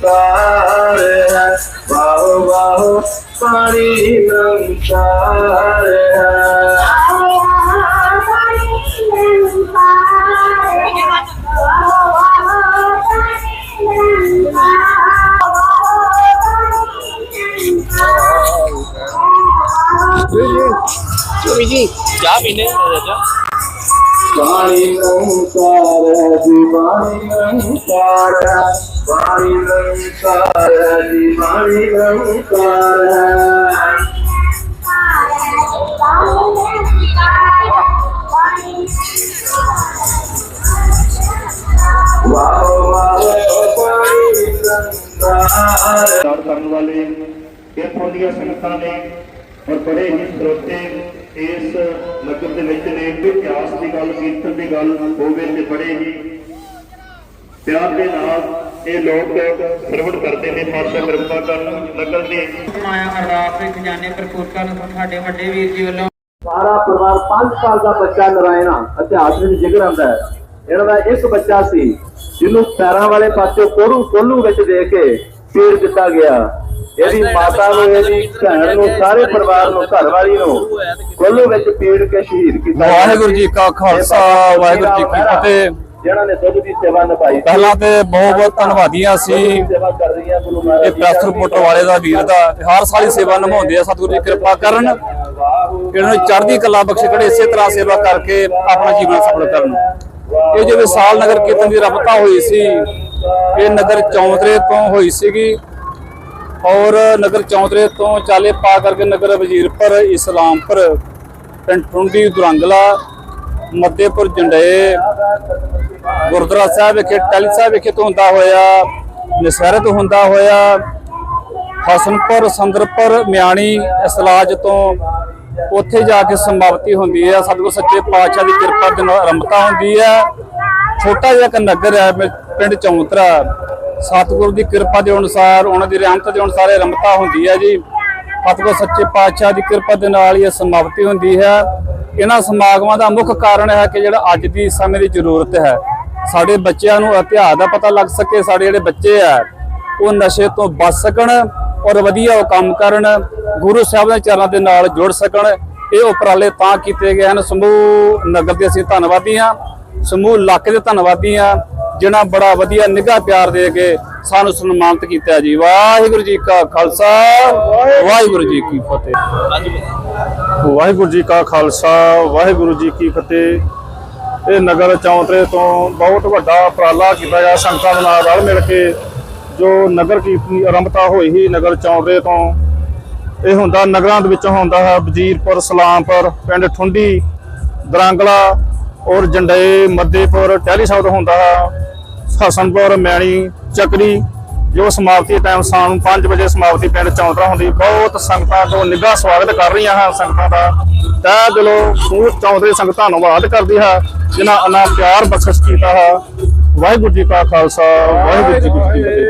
ਕਾਰ ਹੈ ਵਾਹ ਵਾਹ ਪਾਣੀ ਨੰਕਾਰ ਹੈ ਚਾਹ ਪੀਨੇ ਚਾਚਾ ਪਾਣੀ ਨੰਕਾਰ ਹੈ ਜੀ ਪਾਣੀ ਨੰਕਾਰ ਹੈ ਪਾਣੀ ਵਾਹ ਵਾਹ ਪਾਣੀ ਨੰਕਾਰ ਕਰਨ ਵਾਲੇ ਇੱਥੋਂ ਦੀਆਂ ਸੰਗਤਾਂ ਨੇ ਔਰ ਬੜੇ ਹੀ ਸਰੋਤੇ ਇਸ ਨਗਰ ਦੇ ਵਿੱਚ ਨੇ, ਇਤਿਹਾਸ ਦੀ ਗੱਲ, ਕੀਰਤਨ ਦੀ ਗੱਲ ਹੋਵੇ ਤੇ ਬੜੇ ਹੀ ਪਿਆਰ ਦੇ ਨਾਲ ਇਹ ਲੋਕ ਸਰਵਣ ਕਰਦੇ ਨੇ ਪਾਤਸ਼ਾਹ ਕਿਰਪਾ ਕਰਨ ਨਗਰ ਦੇ ਮਾਇਆ ਅਰਦਾਸ ਵਿੱਚ ਜਾਣੇ ਭਰਪੂਰ ਕਰਨ ਸਾਡੇ ਵੱਡੇ ਵੀਰ ਜੀ ਵੱਲੋਂ ਸਾਰਾ ਪਰਿਵਾਰ 5 ਸਾਲ ਦਾ ਬੱਚਾ ਨਰਾਇਣਾ ਇਤਿਹਾਸ ਵਿੱਚ ਜ਼ਿਕਰ ਆਉਂਦਾ ਹੈ ਇਹਨਾਂ ਦਾ ਇੱਕ ਬੱਚਾ ਸੀ ਜਿਹਨੂੰ ਪੈਰਾਂ ਵਾਲੇ ਪਾਸੇ ਕੋਰੂ ਕੋਲੂ ਵਿੱਚ ਦੇ ਕੇ ਪੀੜ ਦਿੱਤਾ ਗਿਆ ਇਹਦੀ ਮਾਤਾ ਨੂੰ ਇਹਦੀ ਭੈਣ ਨੂੰ ਸਾਰੇ ਪਰਿਵਾਰ ਨੂੰ ਘਰ ਵਾਲੀ ਨੂੰ ਕੋਲੂ ਵਿੱਚ ਪੀੜ ਕੇ ਸ਼ਹੀਦ ਕੀਤਾ। ਵਾਹਿਗੁਰੂ ਜੀ ਕਾ ਖਾਲਸਾ, ਵਾਹਿਗੁਰੂ ਜੀ ਕੀ ਫਤਿਹ। ਜਿਨ੍ਹਾਂ ਨੇ ਦੁੱਧ ਦੀ ਸੇਵਾ ਨਿਭਾਈ ਪਹਿਲਾਂ ਤੇ ਬਹੁਤ ਬਹੁਤ ਧੰਨਵਾਦੀਆਂ ਸੀ। ਸੇਵਾ ਕਰ ਰਹੀਆਂ ਗੁਰੂ ਮਹਾਰਾਜ ਇਹ ਪ੍ਰੈਸ ਰਿਪੋਰਟਰ ਵਾਲੇ ਦਾ ਵੀਰ ਦਾ। ਹਰ ਸਾਲ ਸੇਵਾ ਨਿਭਾਉਂਦੇ ਆ। ਸਤਿਗੁਰੂ ਜੀ ਕਿਰਪਾ ਕਰਨ। ਇਹਨਾਂ ਨੂੰ ਚੜ੍ਹਦੀ ਕਲਾ ਬਖਸ਼ੇ ਕਰੇ ਇਸੇ ਤਰ੍ਹਾਂ ਸੇਵਾ ਕਰਕੇ ਆਪਣਾ ਜੀਵਨ ਸਫਲ ਕਰਨ। ਇਹ ਜੋ ਵਿਸਾਲ ਨਗਰ ਕੀਰਤਨ ਦੀ ਰਬਤਾ ਹੋਈ ਸੀ ਇਹ ਨਗਰ ਚੌਂਤਰੇ ਤੋਂ ਹੋਈ ਸੀਗੀ। ਔਰ ਨਗਰ ਚੌਂਤਰੇ ਤੋਂ ਚਾਲੇ ਪਾ ਕਰਕੇ ਨਗਰ ਵਜ਼ੀਰਪੁਰ ਇਸਲਾਮਪੁਰ ਪਿੰਡ ਟੁੰਡੀ ਦੁਰੰਗਲਾ ਮੱਦੇਪੁਰ ਜੰਡੇ ਗੁਰਦੁਆਰਾ ਸਾਹਿਬ ਵਿਖੇ ਟਾਲੀ ਸਾਹਿਬ ਵਿਖੇ ਤੋਂ ਹੁੰਦਾ ਹੋਇਆ ਨਸਵਾਰੇ ਹੁੰਦਾ ਹੋਇਆ, ਹਸਨਪੁਰ, ਸੰਦਰਪੁਰ, ਮਿਆਣੀ ਇਸਲਾਜ ਤੋਂ ਉੱਥੇ ਜਾ ਕੇ ਸਮਾਪਤੀ ਹੁੰਦੀ ਹੈ। ਸਤਿਗੁਰ ਸੱਚੇ ਪਾਤਸ਼ਾਹ ਦੀ ਕਿਰਪਾ ਦੇ ਨਾਲ ਆਰੰਭਤਾ ਹੁੰਦੀ ਹੈ। ਛੋਟਾ ਜਿਹਾ ਇੱਕ ਨਗਰ ਹੈ ਪਿੰਡ ਚੌਂਤਰਾ। ਸਤਿਗੁਰ ਦੀ ਕਿਰਪਾ ਦੇ ਅਨੁਸਾਰ, ਉਹਨਾਂ ਦੀ ਰਹਿਮਤ ਦੇ ਅਨੁਸਾਰ ਇਹ ਆਰੰਭਤਾ ਹੁੰਦੀ ਹੈ ਜੀ। ਸਤਿਗੁਰ ਸੱਚੇ ਪਾਤਸ਼ਾਹ ਦੀ ਕਿਰਪਾ ਦੇ ਨਾਲ ਇਹ ਸਮਾਪਤੀ ਹੁੰਦੀ ਹੈ। ਇਹਨਾਂ ਸਮਾਗਮਾਂ ਦਾ ਮੁੱਖ ਕਾਰਨ ਹੈ ਕਿ ਜਿਹੜਾ ਅੱਜ ਦੀ ਸਮੇਂ ਦੀ ਜ਼ਰੂਰਤ ਹੈ। ਸਾਡੇ ਬੱਚਿਆਂ ਨੂੰ ਇਤਿਹਾਸ ਦਾ ਪਤਾ ਲੱਗ ਸਕੇ, ਸਾਡੇ ਜਿਹੜੇ ਬੱਚੇ ਆ, ਉਹ ਨਸ਼ੇ ਤੋਂ ਬਚ ਸਕਣ ਔਰ ਵਧੀਆ ਉਹ ਕੰਮ ਕਰਨ, ਗੁਰੂ ਸਾਹਿਬ ਦੇ ਚਰਨਾਂ ਦੇ ਨਾਲ ਜੁੜ ਸਕਣ। ਇਹ ਉਪਰਾਲੇ ਤਾਂ ਕੀਤੇ ਗਏ ਹਨ। ਸਮੂਹ ਨਗਰ ਦੇ ਅਸੀਂ ਧੰਨਵਾਦੀ ਹਾਂ। ਸਮੂਹ ਇਲਾਕੇ ਦੇ ਧੰਨਵਾਦੀ ਹਾਂ। ਜਿਨ੍ਹਾਂ ਬੜਾ ਵਧੀਆ ਨਿੱਘਾ ਪਿਆਰ ਦੇ ਕੇ ਸਾਨੂੰ ਸਨਮਾਨਿਤ ਕੀਤਾ ਜੀ। ਵਾਹਿਗੁਰੂ ਜੀ ਕਾ ਖਾਲਸਾ, ਵਾਹਿਗੁਰੂ ਜੀ ਕੀ ਫਤਿਹ। ਵਾਹਿਗੁਰੂ ਜੀ ਕਾ ਖਾਲਸਾ, ਵਾਹਿਗੁਰੂ ਜੀ ਕੀ ਫਤਿਹ। ਇਹ ਨਗਰ ਚੌਂਤਰੇ ਤੋਂ ਬਹੁਤ ਵੱਡਾ ਉਪਰਾਲਾ ਕੀਤਾ ਗਿਆ। ਸੰਗਤਾਂ ਦੇ ਨਾਲ ਰਲ ਮਿਲ ਕੇ ਜੋ ਨਗਰ ਕੀਰਤਨ ਆਰੰਭਤਾ ਹੋਈ ਸੀ ਨਗਰ ਚੌਂਤਰੇ ਤੋਂ, ਇਹ ਹੁੰਦਾ ਨਗਰਾਂ ਦੇ ਵਿੱਚ ਹੁੰਦਾ ਹੈ ਵਜੀਰਪੁਰ ਸਲਾਮਪੁਰ, ਪਿੰਡ ਠੁੰਡੀ, ਦਰਾਂਗਲਾ ਔਰ ਜੰਡੇ ਮੱਦੇਪੁਰ, ਟਹਿਲੀ ਸਾਹਿਬ ਤੋਂ ਹੁੰਦਾ ਹੈ, ਹਸਨਪੁਰ, ਮੈਣੀ, ਚੱਕਰੀ ਜੋ ਸਮਾਪਤੀ ਟਾਈਮ ਸ਼ਾਮ ਨੂੰ 5 ਵਜੇ ਸਮਾਪਤੀ ਪਿੰਡ ਚੌਂਤਰਾ ਹੁੰਦੀ, ਬਹੁਤ ਸੰਗਤਾਂ ਤੋਂ ਨਿੱਘਾ ਸਵਾਗਤ ਕਰ ਰਹੀਆਂ ਹਨ ਸੰਗਤਾਂ ਦਾ। ਤਹਿ ਦਿਲੋਂ ਸੂਰ ਚੌਂਤਰੇ ਸੰਗਤਾਂ ਧੰਨਵਾਦ ਕਰਦੀ ਹੈ, ਜਿਨ੍ਹਾਂ ਅਨਾ ਪਿਆਰ ਬਖਸ਼ ਕੀਤਾ ਹੈ। ਵਾਹਿਗੁਰੂ ਜੀ ਕਾ ਖਾਲਸਾ, ਵਾਹਿਗੁਰੂ ਜੀ ਕੀ ਫਤਿਹ।